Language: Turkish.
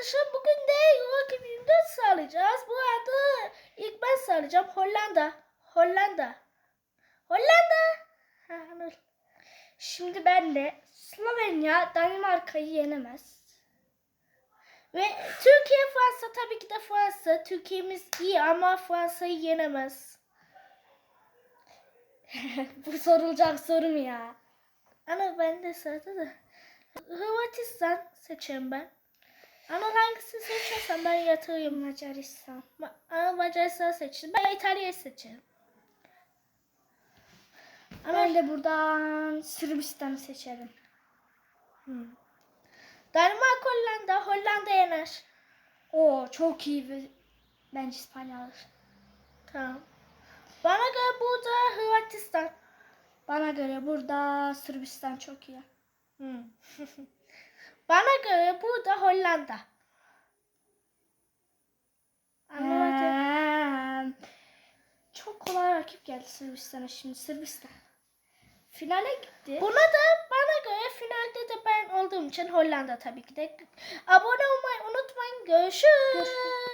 arkadaşlar bugün de Euro 2024 sağlayacağız. Bu arada ilk ben sağlayacağım. Hollanda. Hollanda. Hollanda. Şimdi ben de Slovenya Danimarka'yı yenemez. Ve Türkiye Fransa tabii ki de Fransa. Türkiye'miz iyi ama Fransa'yı yenemez. Bu sorulacak soru mu ya? Ana ben de sırada da. Hırvatistan seçeyim ben. Ana hangisini seçersen ben yatırayım. Macaristan. Ma Ana Macaristan seçtim. Ben İtalya'yı seçerim. Ama Ben de buradan Sırbistan'ı seçerim. Hmm. Danimarka Hollanda. Hollanda yener. Oo çok iyi bir bence İspanya. Tamam. Bana göre burada Hırvatistan. Bana göre burada Sırbistan çok iyi. Hmm. Bana göre burada Hollanda. Anlamadım. Ee, çok kolay rakip geldi Sırbistan'a şimdi Sırbistan. Finale gitti. Buna da bana göre finalde de ben olduğum için Hollanda tabii ki de. Abone olmayı unutmayın. Görüşürüz. Görüşürüz.